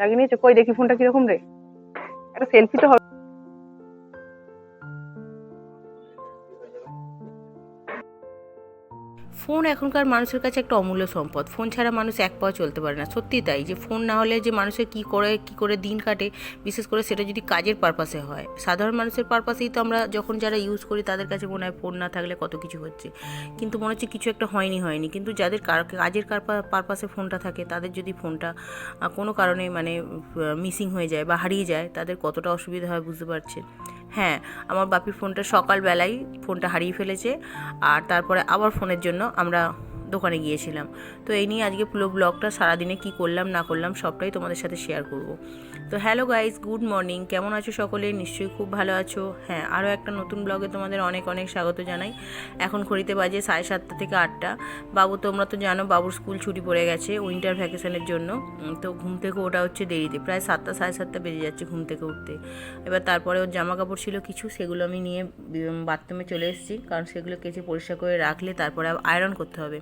লাগিয়ে নিয়েছো? কই দেখি ফোনটা কীরকম রে? একটা সেলফি তো হবে। ফোন এখনকার মানুষের কাছে একটা অমূল্য সম্পদ। ফোন ছাড়া মানুষ এক পাও চলতে পারে না। সত্যি তাই যে ফোন না হলে যে মানুষের কি করে কি করে দিন কাটে, বিশেষ করে সেটা যদি কাজের পারপাসে হয়। সাধারণ মানুষের পারপাসেই তো আমরা যখন যারা ইউজ করি, তাদের কাছে মনে হয় ফোন না থাকলে কত কিছু হচ্ছে। কিন্তু মনে হচ্ছে কিছু একটা হয়নি হয়নি। কিন্তু যাদের কাজের পারপাসে ফোনটা থাকে, তাদের যদি ফোনটা কোনো কারণে মানে মিসিং হয়ে যায় বা হারিয়ে যায়, তাদের কতটা অসুবিধা হয় বুঝতে পারছেন? হ্যাঁ আমার বাপির ফোনটা সকালবেলায় ফোনটা হারিয়ে ফেলেছে। আর তারপরে আবার ফোনের জন্য আমরা দোকানে গিয়েছিলাম। তো এই নিয়ে আজকে পুরো ব্লগটা সারাদিনে কি করলাম, না করলাম সবটাই তোমাদের সাথে শেয়ার করব। তো হ্যালো গাইস গুড মর্নিং কেমন আছো সকলে? নিশ্চয়ই খুব ভালো আছো। হ্যাঁ আরও একটা নতুন ব্লগে তোমাদের অনেক অনেক স্বাগত জানাই। এখন খড়িতে বাজে সাড়ে সাতটা থেকে আটটা। বাবু, তোমরা তো জানো বাবুর স্কুল ছুটি পড়ে গেছে উইন্টার ভ্যাকেশনের জন্য। তো ঘুম থেকে ওটা হচ্ছে দেরিতে। প্রায় সাতটা, সাড়ে সাতটা বেজে যাচ্ছে ঘুম থেকে উঠতে। এবার তারপরে ওর জামা কাপড় ছিল কিছু, সেগুলো আমি নিয়ে বাথরুমে চলে এসেছি। কারণ সেগুলো কেচে পরিষ্কার করে রাখলে তারপরে আয়রন করতে হবে।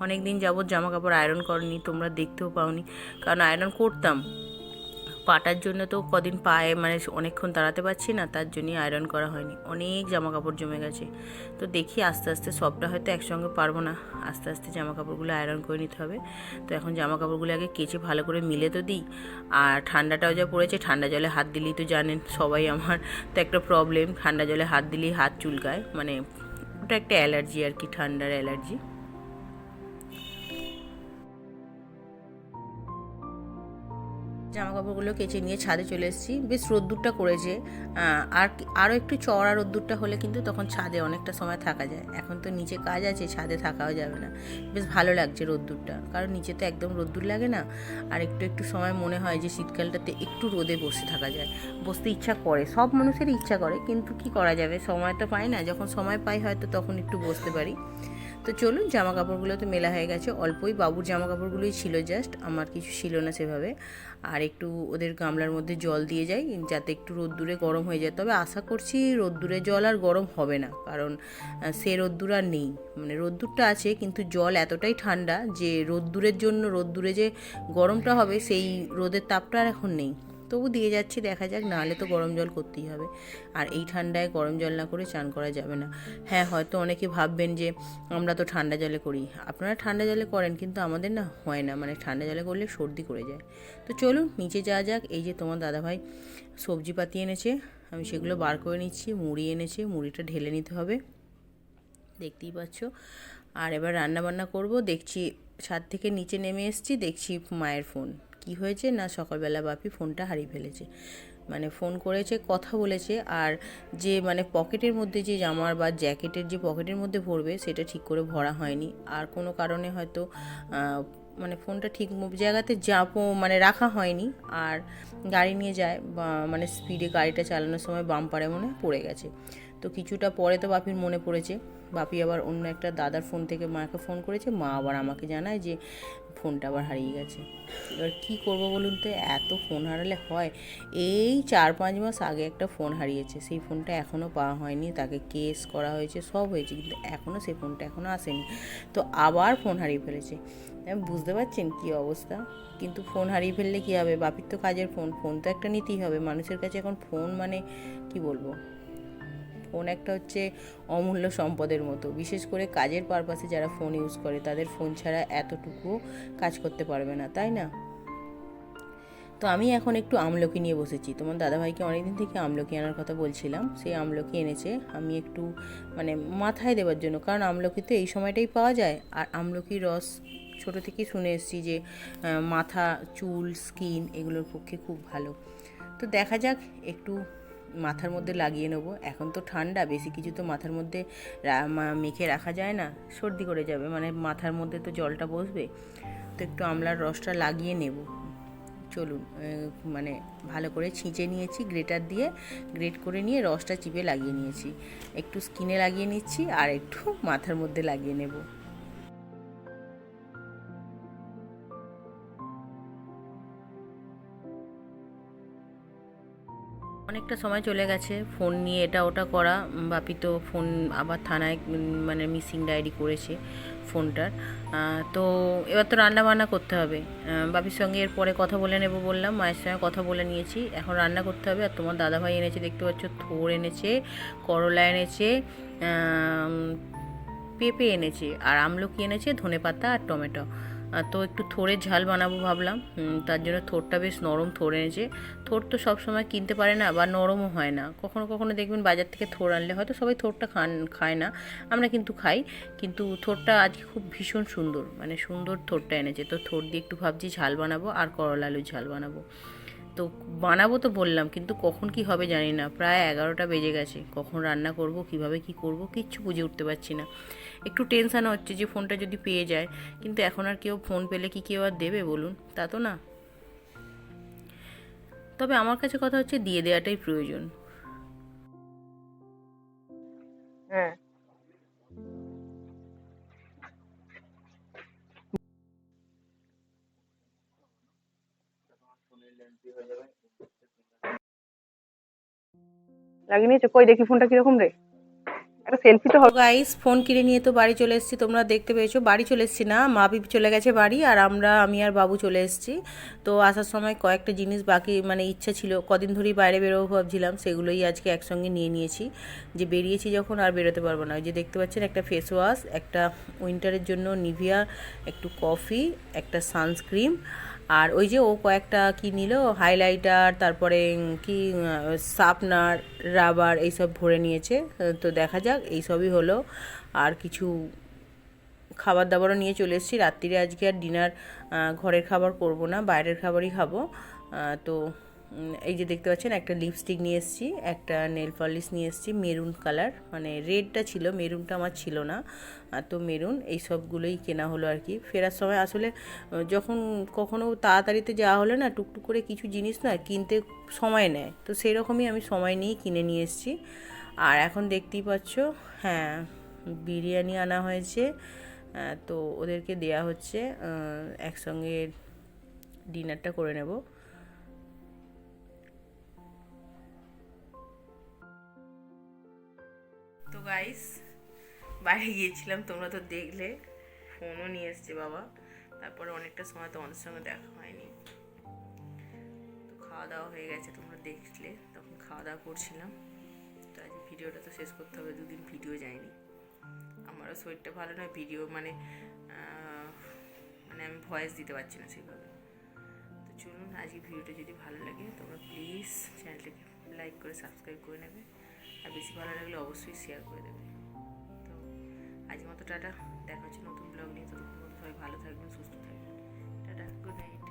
অনেক দিন যাবৎ জামা কাপড় আয়রন করনি, তোমরা দেখতেও পাওনি। কারণ আয়রন করতাম। পাটার জন্য তো কদিন পায়ে মানে অনেকক্ষণ দাঁড়াতে পারছি না, তার জন্যই আয়রন করা হয়নি। অনেক জামা কাপড় জমে গেছে। তো দেখি আস্তে আস্তে সবটা হয়তো একসঙ্গে পারব না। আস্তে আস্তে জামা কাপড়গুলো আয়রন করে নিতে হবে। তো এখন জামা কাপড়গুলো আগে কেচে ভালো করে মিলে তো দিই। আর ঠান্ডাটাও যা পড়েছে, ঠান্ডা জলে হাত দিলেই তো জানেন সবাই আমার তো একটা প্রবলেম ঠান্ডা জলে হাত দিলেই হাত চুলকায়। মানে ওটা একটা অ্যালার্জি আর কি, ঠান্ডার অ্যালার্জি। জামা কাপড়গুলো কেচে নিয়ে ছাদে চলে এসেছি। বেশ রোদ্দুরটা করেছে। আর আরও একটু চড়া রোদ্দুরটা হলে কিন্তু তখন ছাদে অনেকটা সময় থাকা যায়। এখন তো নিচে কাজ আছে, ছাদে থাকাও যাবে না। বেশ ভালো লাগছে রোদ্দুরটা। কারণ নিচে তো একদম রোদ্দুর লাগে না। আর একটু একটু সময় মনে হয় যে শীতকালটাতে একটু রোদে বসে থাকা যায়। বসতে ইচ্ছা করে। সব মানুষেরই ইচ্ছা করে, কিন্তু কি করা যাবে? সময় তো পাই না। যখন সময় পাই হয়তো তখন একটু বসতে পারি। তো চলুন জামা কাপড়গুলো তো মেলা হয়ে গেছে। অল্পই বাবুর জামা কাপড়গুলোই ছিল জাস্ট আমার কিছু ছিল না সেভাবে। আর একটু ওদের গামলার মধ্যে জল দিয়ে যাই, যাতে একটু রোদ্দুরে গরম হয়ে যায়। তবে আশা করছি রোদ্দুরে জল আর গরম হবে না, কারণ সে রোদ্দুর আর নেই। মানে রোদ্দুরটা আছে, কিন্তু জল এতটাই ঠান্ডা যে রোদ্দুরের জন্য, রোদ্দুরে যে গরমটা হবে, সেই রোদের তাপটা আর এখন নেই। তবু দিয়ে যাচ্ছি, দেখা যাক, নাহলে তো গরম জল করতেই হবে। আর এই ঠান্ডায় গরম জল না করে চান করা যাবে না। হ্যাঁ হয়তো অনেকে ভাববেন যে, আমরা তো ঠান্ডা জলে করি। আপনারা ঠান্ডা জলে করেন, কিন্তু আমাদের না হয় না। মানে ঠান্ডা জলে করলে সর্দি করে যায়। তো চলুন, নিচে যাওয়া যাক। এই যে তোমার দাদাভাই সবজি পাতি এনেছে, আমি সেগুলো বার করে নিচ্ছি। মুড়ি এনেছে, মুড়িটা ঢেলে নিতে হবে। দেখতেই পাচ্ছ। আর এবার রান্না বান্না করব। দেখছি ছাদ থেকে নিচে নেমে এসেছি, দেখছি মায়ের ফোন। কি হয়েছে না সকালবেলা বাপি ফোনটা হারিয়ে ফেলেছে। মানে ফোন করেছে, কথা বলেছে, আর যে মানে পকেটের মধ্যে যে জামার বা জ্যাকেটের যে পকেটের মধ্যে ভরবে, সেটা ঠিক করে ভরা হয়নি। আর কোনো কারণে হয়তো মানে ফোনটা ঠিক জায়গাতে যাব মানে রাখা হয়নি। আর গাড়ি নিয়ে যায়, বা মানে স্পিডে গাড়িটা চালানোর সময় বাম্পারে মনে পড়ে গেছে। তো কিছুটা পরে তো বাপির মনে পড়েছে। বাপি আবার অন্য একটা দাদার ফোন থেকে মাকে ফোন করেছে, মা আবার আমাকে জানায় যে ফোনটা আবার হারিয়ে গেছে। এবার কী করব বলুন তো? এত ফোন হারালে হয়। এই চার পাঁচ মাস আগে একটা ফোন হারিয়েছে, সেই ফোনটা এখনও পাওয়া হয়নি, তাকে কেস করা হয়েছে, সব হয়েছে, কিন্তু এখনও সেই ফোনটা এখনও আসেনি। তো আবার ফোন হারিয়ে ফেলেছে। বুঝতে পারছেন কী অবস্থা? কিন্তু ফোন হারিয়ে ফেললে কী হবে? বাপির তো কাজের ফোন ফোন তো একটা নিতেই হবে। মানুষের কাছে এখন ফোন মানে কি বলব? ফোন একটা হচ্ছে অমূল্য সম্পদের মতো। বিশেষ করে কাজের পারপাসে যারা ফোন ইউজ করে, তাদের ফোন ছাড়া এতটুকু কাজ করতে পারবে না, তাই না? তো আমি এখন একটু আমলকি নিয়ে বসেছি। তোমার দাদাভাইকে অনেকদিন থেকে আমলকি আনার কথা বলছিলাম সেই আমলকি এনেছে। আমি একটু মানে মাথায় দেওয়ার জন্য, কারণ আমলকি তো এই সময়টাই পাওয়া যায়। আর আমলকির রস ছোট থেকেই শুনে এসেছি যে মাথা, চুল স্কিন এগুলোর পক্ষে খুব ভালো। তো দেখা যাক, একটু মাথার মধ্যে লাগিয়ে নেব। এখন তো ঠান্ডা, বেশি কিছু তো মাথার মধ্যে মেখে রাখা যায় না, সর্দি করে যাবে মানে মাথার মধ্যে তো জলটা বসবে। তো একটু আমলার রসটা লাগিয়ে নেব। চলুন মানে ভালো করে ছিঁচে নিয়েছি, গ্রেটার দিয়ে, গ্রেট করে নিয়ে রসটা চিপে লাগিয়ে নিয়েছি। একটু স্কিনে লাগিয়ে নিচ্ছি, আর একটু মাথার মধ্যে লাগিয়ে নেব। অনেকটা সময় চলে গেছে। ফোন নিয়ে এটা ওটা করা। বাপি তো ফোন আবার থানায় মানে মিসিং ডায়েরি করেছে ফোনটার। তো এবার তো রান্না বান্না করতে হবে। বাপির সঙ্গে এরপরে কথা বলে নেব বললাম। মায়ের সঙ্গে কথা বলে নিয়েছি। এখন রান্না করতে হবে। আর তোমার দাদাভাই এনেছে, দেখতে পাচ্ছ, থোর এনেছে, করলা এনেছে পেঁপে এনেছে, আর আমলকি এনেছে, ধনেপাতা আর টমেটো। আর তো একটু থোড়ের ঝাল বানাবো ভাবলাম। তার জন্য থোরটা বেশ নরম থোর এনেছে। থোর তো সবসময় কিনতে পারে না বা নরমও হয় না। কখনো কখনো দেখবেন বাজার থেকে থোর আনলে হয়তো সবাই থোরটা খান, খায় না। আমরা কিন্তু খাই, কিন্তু থোরটা আজকে খুব ভীষণ সুন্দর মানে সুন্দর থোরটা এনেছে। তো থোর দিয়ে একটু ভাবছি ঝাল বানাবো আর করলা আলুর ঝাল বানাবো। তো বানাবো তো বললাম, কিন্তু কখন কি হবে জানি না। প্রায় এগারোটা বেজে গেছে। কখন রান্না করব, কীভাবে কি করব, কিচ্ছু বুঝে উঠতে পারছি না। একটু টেনশান হচ্ছে যে ফোনটা যদি পেয়ে যায়। কিন্তু এখন আর কেউ ফোন পেলে কি কেউ আর দেবে বলুন? তা তো না। তবে আমার কাছে কথা হচ্ছে দিয়ে দেওয়াটাই প্রয়োজন। হ্যাঁ। কই দেখি ফোনটা কীরকম রে? একটা সেলফি তো হবে। গাইস ফোন কিনে নিয়ে তো বাড়ি চলে এসেছি তোমরা দেখতে পেয়েছ। বাড়ি চলে এসেছি না মা বিপ চলে গেছে বাড়ি আর আমরা আমি আর বাবু চলে এসেছি। তো আসার সময় কয়েকটা জিনিস বাকি মানে ইচ্ছা ছিল কদিন ধরেই বাইরে বেরোবো ভাবছিলাম সেগুলোই আজকে একসঙ্গে নিয়ে নিয়েছি। যে বেরিয়েছি যখন আর বেরোতে পারব না ওই যে দেখতে পাচ্ছেন একটা ফেস ওয়াশ একটা উইন্টারের জন্য নিভিয়া একটু কফি একটা সানস্ক্রিন আর ওই যে ও কয়েকটা কি নিল? হাইলাইটার তারপরে কি সাপনার রাবার এইসব ভরে নিয়েছে। তো দেখা যাক, এইসবই হলো। আর কিছু খাবার দাবারও নিয়ে চলে এসেছি। রাত্রিরে আজকে আর ডিনার ঘরের খাবার করব না, বাইরের খাবারই খাব। তো এই যে দেখতে পাচ্ছেন, একটা লিপস্টিক নিয়ে এসেছি, একটা নেল পলিশ নিয়ে এসেছি মেরুন কালার মানে রেডটা ছিল মেরুনটা আমার ছিল না তো মেরুন এই সবগুলোই কেনা হলো আর কি। ফেরার সময় আসলে যখন কখনো তাড়াতাড়িতে যাওয়া হলে না, টুকটুক করে কিছু জিনিস না কিনতে সময় নেয়, তো সেই রকমই আমি সময় নিয়েই কিনে নিয়ে এসেছি। আর এখন দেখতেই পাচ্ছ হ্যাঁ বিরিয়ানি আনা হয়েছে তো ওদেরকে দেয়া হচ্ছে একসঙ্গে ডিনারটা করে নেব। তো গাইস বাইরে গিয়েছিলাম, তোমরা তো দেখলে। ফোনও নিয়ে এসছে বাবা। তারপরে অনেকটা সময় তোমাদের সঙ্গে দেখা হয়নি। তো খাওয়া দাওয়া হয়ে গেছে, তোমরা দেখলে। তখন খাওয়া দাওয়া করছিলাম। তো আজ ভিডিওটা তো শেষ করতে হবে, দুদিন ভিডিও যায়নি। আমারও শরীরটা ভালো নয় ভিডিও মানে মানে আমি ভয়েস দিতে পারছি না সেইভাবে তো চলুন আজকে ভিডিওটা যদি ভালো লাগে, তোমরা প্লিজ চ্যানেলটাকে লাইক করে সাবস্ক্রাইব করে নেবে। আর বেশি ভালো লাগলে অবশ্যই শেয়ার করে দেবে। তো আজ মতো টাটা, দেখা হচ্ছে নতুন ব্লগ নিয়ে। তো সবাই ভালো থাকবেন, সুস্থ থাকবেন। Tata good night